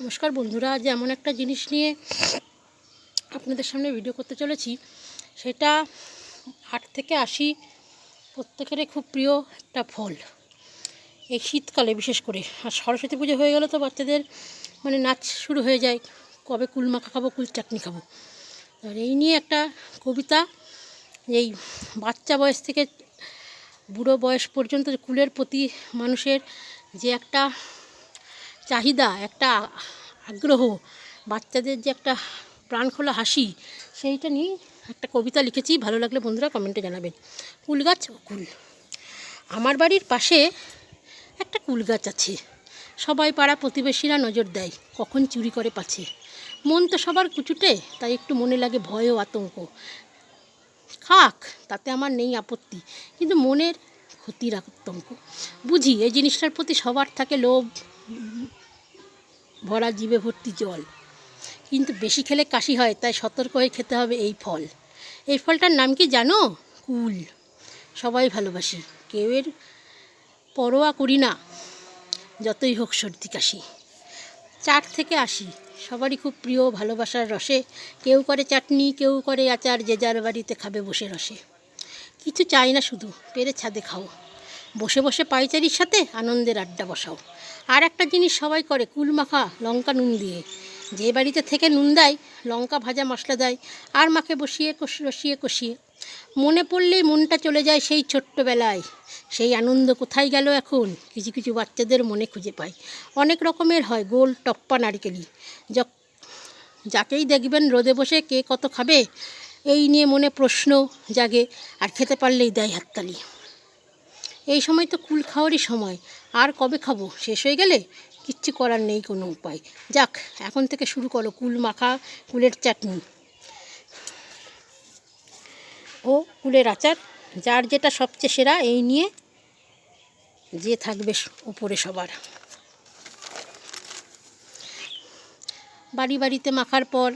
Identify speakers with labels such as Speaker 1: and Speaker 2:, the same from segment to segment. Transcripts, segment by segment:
Speaker 1: নমস্কার বন্ধুরা, আজ এমন একটা জিনিস নিয়ে আপনাদের সামনে ভিডিও করতে চলেছি। সেটা আট থেকে আশি প্রত্যেকেরই খুব প্রিয় একটা ফল। এই শীতকালে বিশেষ করে। আর সরস্বতী পুজো হয়ে গেলে তো বাচ্চাদের মানে নাচ শুরু হয়ে যায়। কবে কুল মাখা খাব, কুল চাটনি খাব। আর এই নিয়ে একটা কবিতা, এই বাচ্চা বয়স থেকে বুড়ো বয়স পর্যন্ত কুলের প্রতি মানুষের যে একটা চাহিদা, একটা আগ্রহ, বাচ্চাদের যে একটা প্রাণখোলা হাসি, সেইটা নিয়ে একটা কবিতা লিখেছি। ভালো লাগলে বন্ধুরা কমেন্টে জানাবেন। কুল গাছ কুল। আমার বাড়ির পাশে একটা কুল গাছ আছে। সবাই পাড়া প্রতিবেশীরা নজর দেয়, কখন চুরি করে পাছে। মন তো সবার কুচুটে, তাই একটু মনে লাগে ভয় ও আতঙ্ক। খাক, তাতে আমার নেই আপত্তি, কিন্তু মনের ক্ষতির আতঙ্ক। বুঝি এই জিনিসটার প্রতি সবার থাকে লোভ ভরা জিভে ভর্তি জল। কিন্তু বেশি খেলে কাশি হয়, তাই সতর্ক হয়ে খেতে হবে এই ফল। এই ফলটার নাম কি জানো? কুল। সবাই ভালোবাসি, কেউ এর পরোয়া করি না, যতই হোক সর্দি কাশি। চাট থেকে আসি, সবারই খুব প্রিয় ভালোবাসার রসে। কেউ করে চাটনি, কেউ করে আচার, যে যার বাড়িতে খাবে বসে রসে। কিছু চাই না শুধু, পেরে ছাদে খাও। বসে বসে পাইচারির সাথে আনন্দের আড্ডা বসাও। আর একটা জিনিস সবাই করে কুল মাখা লঙ্কা নুন দিয়ে। যে বাড়িতে থেকে নুন দেয়, লঙ্কা ভাজা মশলা দেয়, আর মাকে বসিয়ে কষ, রসিয়ে কষিয়ে। মনে পড়লেই মনটা চলে যায় সেই ছোট্টবেলায়। সেই আনন্দ কোথায় গেল এখন? কিছু কিছু বাচ্চাদের মনে খুঁজে পায় অনেক রকমের হয়, গোল, টপ্পা, নারিকেলি। যাকেই দেখবেন রোদে বসে কে কত খাবে, এই নিয়ে মনে প্রশ্ন জাগে, আর খেতে পারলেই দেয় হাততালি। এই সময় তো কুল খাওয়ারই সময়। আর কবে খাব? শেষ হয়ে গেলে? কিচ্ছু করার নেই কোনো উপায়। যাক, এখন থেকে শুরু করো কুল মাখা, কুলের চাটনি। ও কুলের আচার, যার যেটা সবচেয়ে সেরা, এই নিয়ে যে থাকবে উপরে সবার। বাড়ি বাড়িতে মাখার পর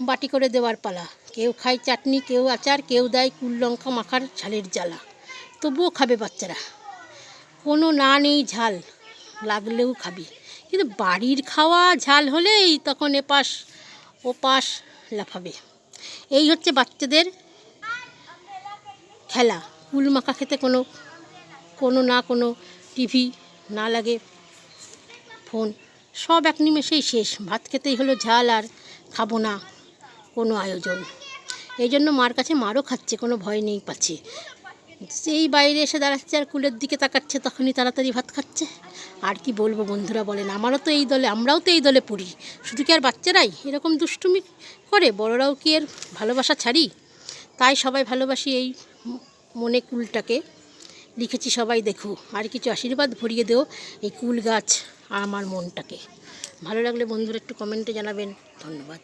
Speaker 1: বাটি করে দেওয়ার পালা। কেউ খায় চাটনি, কেউ আচার, কেউ দেয় কুল, লঙ্কা, মাখার ঝালের জ্বালা। তবুও খাবে বাচ্চারা। কোনো না নেই ঝাল, লাগলেও খাবে। কিন্তু বাড়ির খাওয়া ঝাল হলেই তখন এপাশ, ওপাশ লাফাবে। এই হচ্ছে বাচ্চাদের খেলা। কুল, মাখা খেতে কোনো কোনো না কোনো টিভি না লাগে, ফোন। সব এক নিমেষেই শেষ। ভাত খেতেই হলো ঝাল আর খাব না। কোনো আয়োজন। এই জন্য মার কাছে মারও খাচ্ছে, কোনো ভয় নেই পাচ্ছে সেই বাইরে এসে দাঁড়াচ্ছে আর কুলের দিকে তাকাচ্ছে, তখনই তাড়াতাড়ি ভাত খাচ্ছে। আর কি বলব বন্ধুরা বলেন, আমারও তো এই দলে, আমরাও তো এই দলে পড়ি। শুধু কি আর বাচ্চারাই এরকম দুষ্টুমি করে? বড়রাও কি এর ভালোবাসা ছাড়ি? তাই সবাই ভালোবাসি এই মনে কুলটাকে। লিখেছি সবাই, দেখো, আর কিছু আশীর্বাদ ভরিয়ে দেও এই কুল গাছ আর আমার মনটাকে। ভালো লাগলে বন্ধুরা একটু কমেন্টে জানাবেন। ধন্যবাদ।